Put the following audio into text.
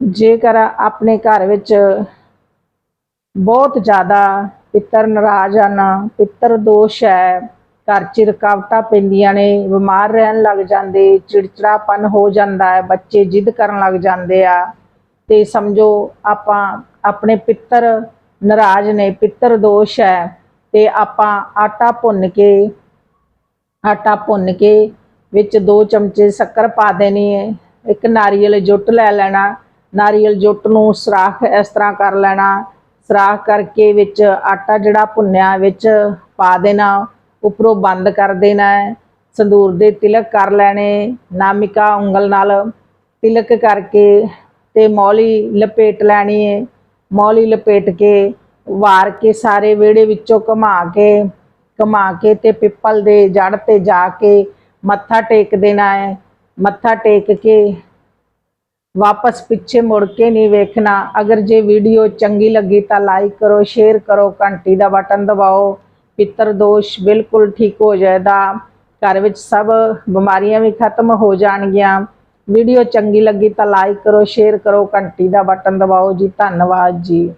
ਜੇਕਰ ਆਪਣੇ ਘਰ ਵਿੱਚ ਬਹੁਤ ਜ਼ਿਆਦਾ ਪਿੱਤਰ ਨਾਰਾਜ਼ ਹਨ, ਪਿੱਤਰ ਦੋਸ਼ ਹੈ, ਘਰ 'ਚ ਰੁਕਾਵਟਾਂ ਪੈਂਦੀਆਂ ਨੇ, ਬਿਮਾਰ ਰਹਿਣ ਲੱਗ ਜਾਂਦੇ, ਚਿੜਚਿੜਾਪਨ ਹੋ ਜਾਂਦਾ ਹੈ, ਬੱਚੇ ਜਿੱਦ ਕਰਨ ਲੱਗ ਜਾਂਦੇ ਆ, ਤੇ ਸਮਝੋ ਆਪਾਂ ਆਪਣੇ ਪਿੱਤਰ ਨਾਰਾਜ਼ ਨੇ, ਪਿੱਤਰ ਦੋਸ਼ ਹੈ, ਤੇ ਆਪਾਂ ਆਟਾ ਭੁੰਨ ਕੇ, ਆਟਾ ਭੁੰਨ ਕੇ ਵਿੱਚ 2 ਚਮਚੇ ਸ਼ੱਕਰ ਪਾ ਦੇਣੀ ਹੈ, ਇੱਕ ਨਾਰੀਅਲ ਜੁੱਟ ਲੈ ਲੈਣਾ ਨਾਰੀਅਲ ਜੁੱਟ ਨੂੰ ਸਰਾਖ ਇਸ ਤਰ੍ਹਾਂ ਕਰ ਲੈਣਾ। ਸਰਾਖ ਕਰਕੇ ਵਿੱਚ ਆਟਾ ਜਿਹੜਾ ਭੁੰਨਿਆ ਵਿੱਚ ਪਾ ਦੇਣਾ, ਉੱਪਰੋਂ ਬੰਦ ਕਰ ਦੇਣਾ ਹੈ। ਸੰਦੂਰ ਦੇ ਤਿਲਕ ਕਰ ਲੈਣੇ, ਨਾਮਿਕਾ ਉਂਗਲ ਨਾਲ ਤਿਲਕ ਕਰਕੇ ਤੇ ਮੌਲੀ ਲਪੇਟ ਲੈਣੀ ਹੈ। ਮੌਲੀ ਲਪੇਟ ਕੇ ਵਾਰ ਕੇ ਸਾਰੇ ਵਿਹੜੇ ਵਿੱਚੋਂ ਘੁਮਾ ਕੇ ਘੁਮਾ ਕੇ ਤੇ ਪਿੱਪਲ ਦੇ ਜੜ ਤੇ ਜਾ ਕੇ ਮੱਥਾ ਟੇਕ ਦੇਣਾ ਹੈ। ਮੱਥਾ ਟੇਕ ਕੇ ਵਾਪਸ ਪਿੱਛੇ ਮੁੜ ਕੇ ਨਹੀਂ ਵੇਖਣਾ। ਅਗਰ ਜੇ ਵੀਡੀਓ ਚੰਗੀ ਲੱਗੀ ਤਾਂ ਲਾਈਕ ਕਰੋ ਸ਼ੇਅਰ ਕਰੋ, ਘੰਟੀ ਦਾ ਬਟਨ ਦਬਾਓ। ਪਿੱਤਰ ਦੋਸ਼ ਬਿਲਕੁਲ ਠੀਕ ਹੋ ਜਾਏਗਾ ਘਰ ਵਿੱਚ ਸਭ ਬਿਮਾਰੀਆਂ ਵੀ ਖਤਮ ਹੋ ਜਾਣਗੀਆਂ। ਵੀਡੀਓ ਚੰਗੀ ਲੱਗੀ ਤਾਂ ਲਾਈਕ ਕਰੋ ਸ਼ੇਅਰ ਕਰੋ, ਘੰਟੀ ਦਾ ਬਟਨ ਦਬਾਓ ਜੀ। ਧੰਨਵਾਦ ਜੀ।